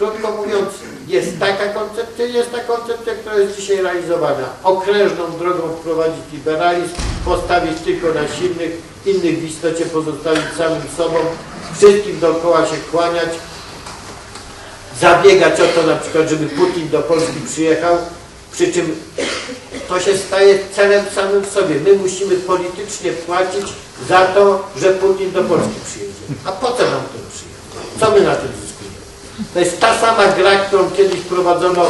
Krótko mówiąc, jest taka koncepcja, jest ta koncepcja, która jest dzisiaj realizowana. Okrężną drogą wprowadzić liberalizm, postawić tylko na silnych, innych w istocie pozostawić samym sobą, wszystkim dookoła się kłaniać, zabiegać o to na przykład, żeby Putin do Polski przyjechał, przy czym to się staje celem samym w sobie. My musimy politycznie płacić za to, że Putin do Polski przyjedzie. A po co nam ten przyjechał? Co my na tym? To jest ta sama gra, którą kiedyś prowadzono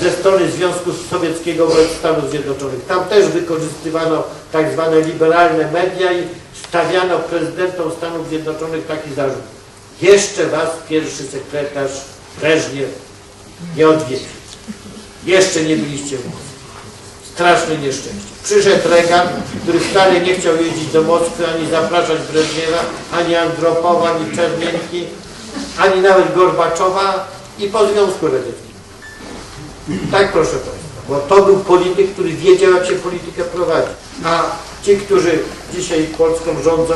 ze strony Związku Sowieckiego wobec Stanów Zjednoczonych. Tam też wykorzystywano tak zwane liberalne media i stawiano prezydentom Stanów Zjednoczonych taki zarzut. Jeszcze was pierwszy sekretarz Breżniew nie odwiedził. Jeszcze nie byliście w Moskwie. Straszne nieszczęście. Przyszedł Reagan, który wcale nie chciał jeździć do Moskwy, ani zapraszać Breżniewa, ani Andropowa, ani Czernienki, ani nawet Gorbaczowa i po Związku Radzieckim. Tak, proszę Państwa, bo to był polityk, który wiedział, jak się politykę prowadzi. A ci, którzy dzisiaj Polską rządzą,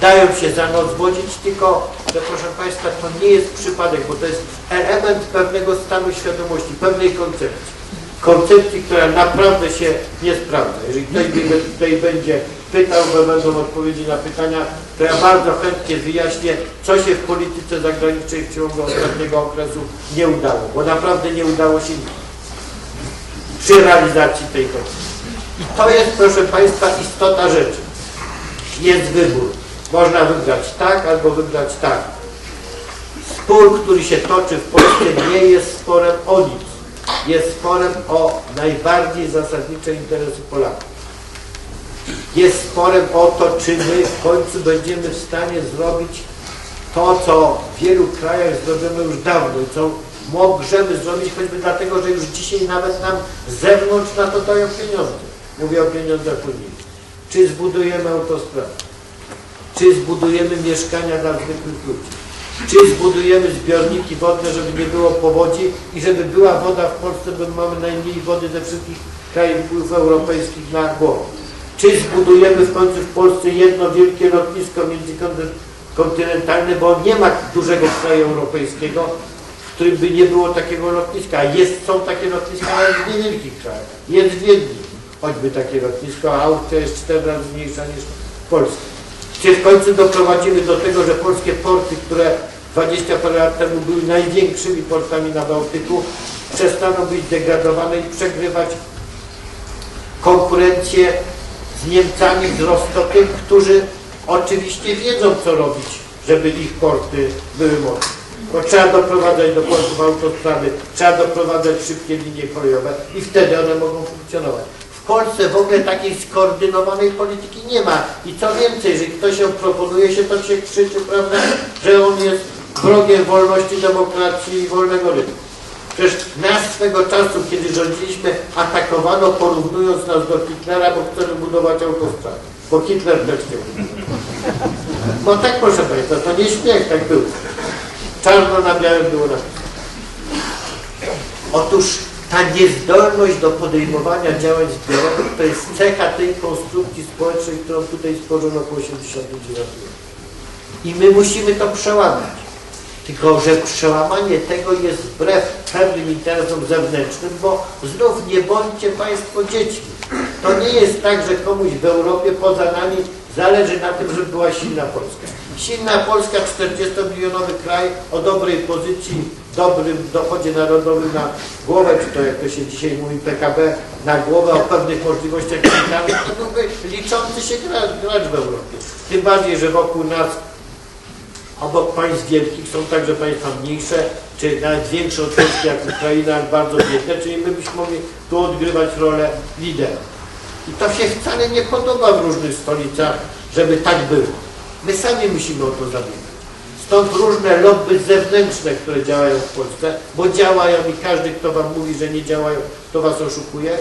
dają się za noc wodzić, tylko, że proszę Państwa, to nie jest przypadek, bo to jest element pewnego stanu świadomości, pewnej koncepcji. Koncepcji, która naprawdę się nie sprawdza. Jeżeli ktoś tutaj będzie pytał, bo będą odpowiedzi na pytania, to ja bardzo chętnie wyjaśnię, co się w polityce zagranicznej w ciągu ostatniego okresu nie udało, bo naprawdę nie udało się przy realizacji tej koncepcji. I to jest, proszę Państwa, istota rzeczy. Jest wybór. Można wygrać tak albo wygrać tak. Spór, który się toczy w Polsce nie jest sporem o nic. Jest sporem o najbardziej zasadnicze interesy Polaków. Jest sporem o to, czy my w końcu będziemy w stanie zrobić to, co w wielu krajach zrobiono już dawno i co możemy zrobić choćby dlatego, że już dzisiaj nawet nam z zewnątrz na to dają pieniądze. Mówię o pieniądzach unijnych. Czy zbudujemy autostradę? Czy zbudujemy mieszkania dla zwykłych ludzi? Czy zbudujemy zbiorniki wodne, żeby nie było powodzi i żeby była woda w Polsce, bo mamy najmniej wody ze wszystkich krajów europejskich na głowę? Czy zbudujemy w końcu w Polsce jedno wielkie lotnisko międzykontynentalne, bo nie ma dużego kraju europejskiego, w którym by nie było takiego lotniska. Jest, są takie lotniska nawet w niewielkich krajach. Jest w Wiedniu choćby takie lotnisko, a Austria jest cztery razy mniejsza niż Polska. Czy w końcu doprowadzimy do tego, że polskie porty, które 20 parę lat temu były największymi portami na Bałtyku, przestaną być degradowane i przegrywać konkurencję z Niemcami, z Rostokiem, którzy oczywiście wiedzą, co robić, żeby ich porty były mocne. Bo trzeba doprowadzać do portów autostrady, trzeba doprowadzać szybkie linie kolejowe i wtedy one mogą funkcjonować. W Polsce w ogóle takiej skoordynowanej polityki nie ma. I co więcej, jeżeli ktoś ją proponuje się, to się krzyczy, prawda, że on jest wrogiem wolności, demokracji i wolnego rynku. Przecież nas swego czasu, kiedy rządziliśmy, atakowano porównując nas do Hitlera, bo chcemy budować autostrady. Bo Hitler też budować. No tak proszę Państwa, to nie śmiech, tak było. Czarno na białym było napisane. Otóż ta niezdolność do podejmowania działań zbiorowych to jest cecha tej konstrukcji społecznej, którą tutaj stworzono po 1989 roku. I my musimy to przełamać. Tylko, że przełamanie tego jest wbrew pewnym interesom zewnętrznym, bo znów nie bądźcie Państwo dziećmi. To nie jest tak, że komuś w Europie poza nami zależy na tym, żeby była silna Polska. Silna Polska, 40-milionowy kraj o dobrej pozycji, dobrym dochodzie narodowym na głowę, czy to jak to się dzisiaj mówi PKB, na głowę o pewnych możliwościach militarnych, to byłby liczący się gracz, gracz w Europie. Tym bardziej, że wokół nas obok państw wielkich są także państwa mniejsze, czy nawet większe od Polski jak Ukraina, bardzo biedne, czyli my byśmy mogli tu odgrywać rolę lidera. I to się wcale nie podoba w różnych stolicach, żeby tak było. My sami musimy o to zabiegać. Stąd różne lobby zewnętrzne, które działają w Polsce, bo działają i każdy, kto wam mówi, że nie działają, to was oszukuje.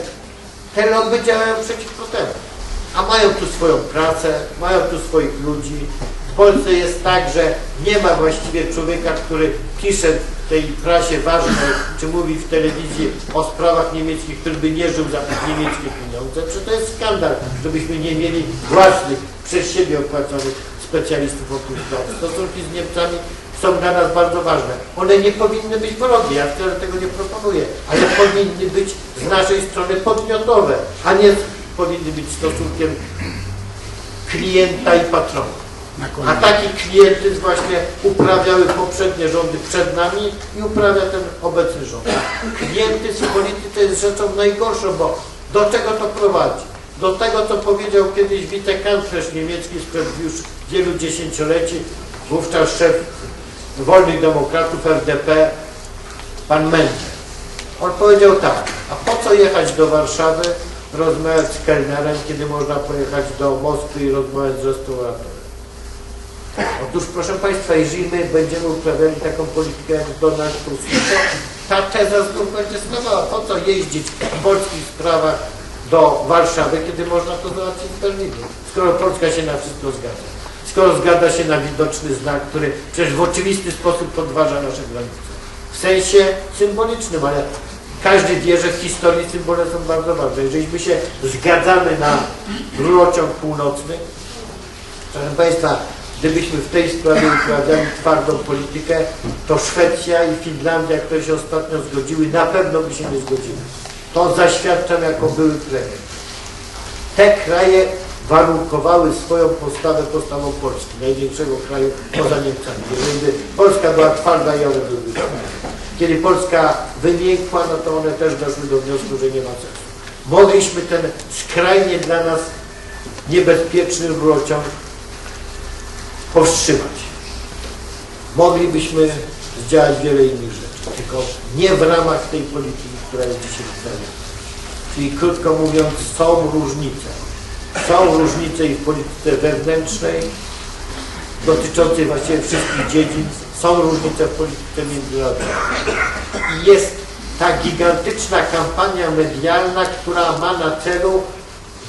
Te lobby działają przeciwko temu. A mają tu swoją pracę, mają tu swoich ludzi. W Polsce jest tak, że nie ma właściwie człowieka, który pisze w tej prasie ważnej, czy mówi w telewizji o sprawach niemieckich, który by nie żył za niemieckie pieniądze. Przecież to jest skandal, żebyśmy nie mieli własnych, przez siebie opłaconych specjalistów oprócz nas. Stosunki z Niemcami są dla nas bardzo ważne. One nie powinny być wrogie, ja wcale tego nie proponuję, ale powinny być z naszej strony podmiotowe, a nie powinny być stosunkiem klienta i patrona. A taki klientyzm właśnie uprawiały poprzednie rządy przed nami i uprawia ten obecny rząd. Klientyzm w polityce jest rzeczą najgorszą, bo do czego to prowadzi? Do tego, co powiedział kiedyś wicekanclerz niemiecki sprzed już wielu dziesięcioleci, wówczas szef Wolnych Demokratów RDP, pan Mendes. On powiedział tak, a po co jechać do Warszawy, rozmawiać z kelnerem, kiedy można pojechać do Moskwy i rozmawiać z restauratorem? Otóż proszę Państwa, jeżeli my będziemy uprawiali taką politykę jak Donald Tusk, to ta teza znów będzie stawała. Po co jeździć w polskich sprawach do Warszawy, kiedy można to załatwić w Berlinie, skoro Polska się na wszystko zgadza. Skoro zgadza się na widoczny znak, który przecież w oczywisty sposób podważa nasze granice. W sensie symbolicznym, ale każdy wie, że w historii symbole są bardzo ważne. Jeżeli my się zgadzamy na rurociąg północny, Proszę Państwa, gdybyśmy w tej sprawie uprawiali twardą politykę, to Szwecja i Finlandia, które się ostatnio zgodziły, na pewno by się nie zgodziły. To zaświadczam jako były premier. Te kraje warunkowały swoją postawę postawą Polski, największego kraju poza Niemcami. By Polska była twarda i one twarde. Kiedy Polska wymiękła, no to one też doszły do wniosku, że nie ma sensu. Mogliśmy ten skrajnie dla nas niebezpieczny rurociąg powstrzymać. Moglibyśmy zdziałać wiele innych rzeczy, tylko nie w ramach tej polityki, która jest dzisiaj w Czyli krótko mówiąc, są różnice. Są różnice i w polityce wewnętrznej, dotyczącej właściwie wszystkich dziedzin, są różnice w polityce międzynarodowej. I jest ta gigantyczna kampania medialna, która ma na celu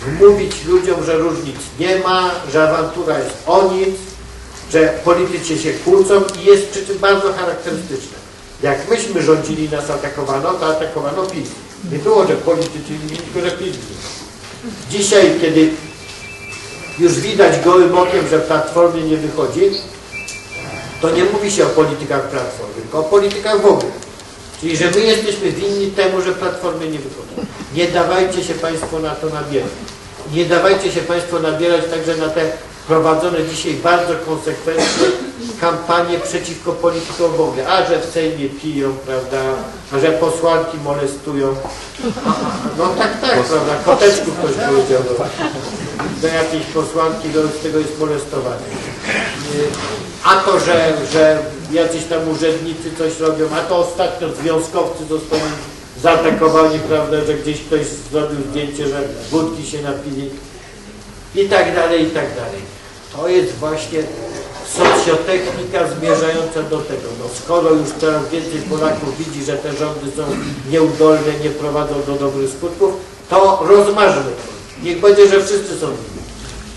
wmówić ludziom, że różnic nie ma, że awantura jest o nic, że politycy się kłócą i jest przy tym bardzo charakterystyczne. Jak myśmy rządzili, nas atakowano, to atakowano PiS. Nie było, że politycy inni, tylko że PiS. Dzisiaj, kiedy już widać gołym okiem, że Platformie nie wychodzi, to nie mówi się o politykach Platformy, tylko o politykach w ogóle. Czyli, że my jesteśmy winni temu, że Platformy nie wychodzą. Nie dawajcie się Państwo na to nabierać. Nie dawajcie się Państwo nabierać także na te prowadzone dzisiaj bardzo konsekwentne kampanie przeciwko politykom w ogóle. A że w Sejmie piją, prawda, a że posłanki molestują. No tak, tak, prawda, koteczku ktoś powiedział. No. Do jakiejś posłanki, no, z tego jest molestowanie. A to, że, że jacyś tam urzędnicy coś robią, a to ostatnio związkowcy zostali zaatakowani, prawda, że gdzieś ktoś zrobił zdjęcie, że wódki się napili i tak dalej, i tak dalej. To jest właśnie socjotechnika zmierzająca do tego. No, skoro już coraz więcej Polaków widzi, że te rządy są nieudolne, nie prowadzą do dobrych skutków, to rozmarzmy to. Niech będzie, że wszyscy są winni.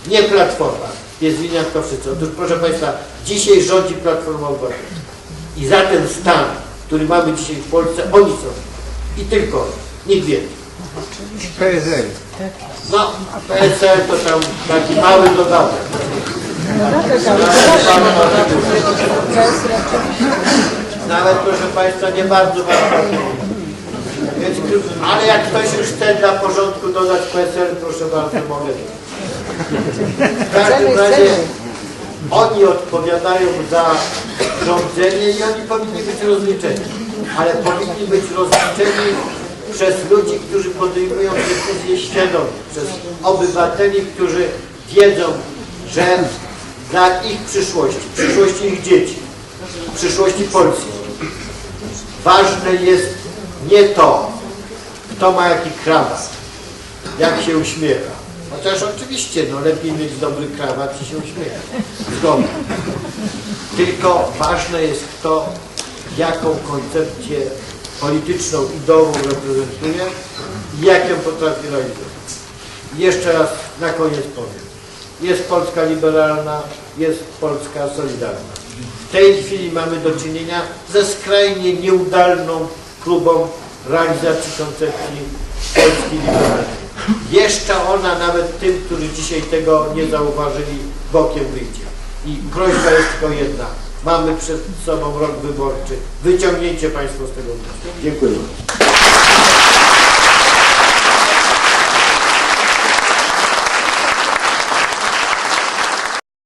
Nie Platforma jest winna, tylko wszyscy. Otóż proszę Państwa, dzisiaj rządzi Platforma Obywatelska. I za ten stan, który mamy dzisiaj w Polsce, oni są. winni. I tylko oni. Nikt więcej. PSL. No, PSL to tam taki mały dodatek. Nawet proszę Państwa nie bardzo ważne. Więc, ale jak ktoś już chce dla porządku dodać PSL, proszę bardzo, mogę. W każdym razie oni odpowiadają za rządzenie i oni powinni być rozliczeni. Ale powinni być rozliczeni przez ludzi, którzy podejmują decyzje świadomie, przez obywateli, którzy wiedzą, że dla ich przyszłości, przyszłości ich dzieci, przyszłości Polski, ważne jest nie to, kto ma jaki krawat, jak się uśmiecha. Chociaż oczywiście, no lepiej mieć dobry krawat i się uśmiechać. Zgoda. Tylko ważne jest kto, jaką koncepcję polityczną ideową reprezentuje i jak ją potrafi realizować. I Jeszcze raz na koniec powiem. Jest Polska liberalna, jest Polska solidarna. W tej chwili mamy do czynienia ze skrajnie nieudalną próbą realizacji koncepcji Polski liberalnej. Jeszcze ona nawet tym, którzy dzisiaj tego nie zauważyli, bokiem wyjdzie. I prośba jest tylko jedna. Mamy przed sobą rok wyborczy. Wyciągnięcie Państwo z tego wniosku. Dziękuję.